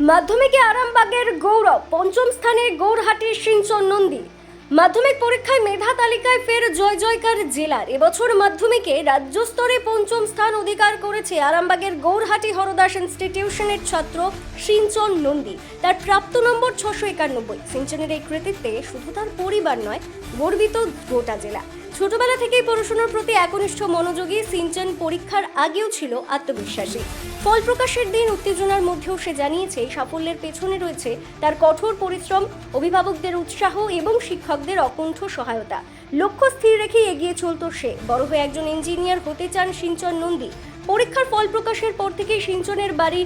মাধ্যমিকে আরামবাগের গৌরব, পঞ্চম স্থানে গৌরহাটির সিঞ্চন, নন্দী। মাধ্যমিক পরীক্ষায় মেধা তালিকায় ফের জয় জয়কার জেলার। এবছর মাধ্যমিকে রাজ্য স্তরে পঞ্চম স্থান অধিকার করেছে আরামবাগের গৌরহাটি হরদাস ইনস্টিটিউশনের ছাত্র সিঞ্চন, নন্দী। তার প্রাপ্ত নম্বর ছশো একানব্বই। সিঞ্চনের এই কৃতিত্বে শুধু তার পরিবার নয়, গর্বিত গোটা জেলা। ছোটবেলা থেকেই পড়াশোনার প্রতি একনিষ্ঠ মনোযোগী সিঞ্চন পরীক্ষার আগেও ছিল আত্মবিশ্বাসী। ফল প্রকাশের দিন উত্তেজনার মধ্যেও সে জানিয়েছে, সাফল্যের পেছনে রয়েছে তার কঠোর পরিশ্রম, অভিভাবকদের উৎসাহ এবং শিক্ষকদের অকুণ্ঠ সহায়তা। লক্ষ্য স্থির রেখেই এগিয়ে চলত সে। বড় হয়ে একজন ইঞ্জিনিয়ার হতে চান সিঞ্চন নন্দী। পরীক্ষার ফল প্রকাশের পর থেকেই সিঞ্চনের বাড়ি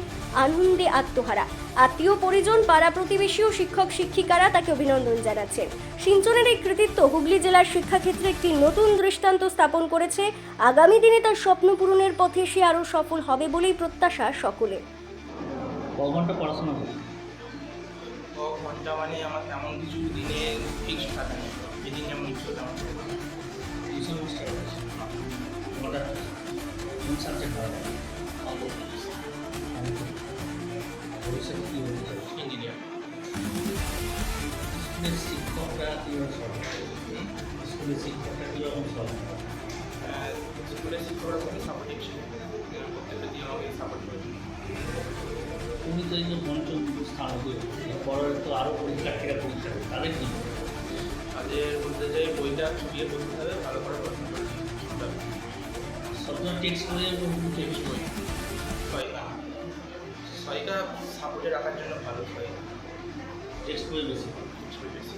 আনন্দে আত্মহারা। আত্মীয় পরিজন পাড়া প্রতিবেশী ও শিক্ষক শিক্ষিকারা তাকে অভিনন্দন জানাচ্ছেন। সিঞ্চনের এই কৃতিত্ব হুগলি জেলার শিক্ষাক্ষেত্রে একটি নতুন দৃষ্টান্ত স্থাপন করেছে। আগামী দিনে তার স্বপ্ন পূরণের পথে সে আরও সফল হবে বলেই প্রত্যাশা সকলের ক ঘণ্টা পড়াশোনা করি ঘণ্টা মানে আমার তেমন কিছু দিনে ফিক্স থাকে না। যেদিন যেমন ইচ্ছে তেমন। শিক্ষকরা কীভাবে করে স্কুলের শিক্ষকরা কীরকম সলভ স্কুলের শিক্ষকরা খুবই সাপোর্টিভ ছিল প্রত্যেকটা দিন আমাকে সাপোর্ট করেছিল তুমি তো এই যে পঞ্চম স্থান পরের তো আরও পরীক্ষার্থীরা পরীক্ষা তাদের কী? তাদের বলতে চাই বইটা ছুটিয়ে পড়তে হবে ভালো করে সবসময় টেক্সট করে টেক্সট বই ছয়টা ছয়টা সাপোর্টে রাখার জন্য ভালো ছয় টেক্সট বই বেশি। টেক্সট বই বেশি।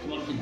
তোমার কি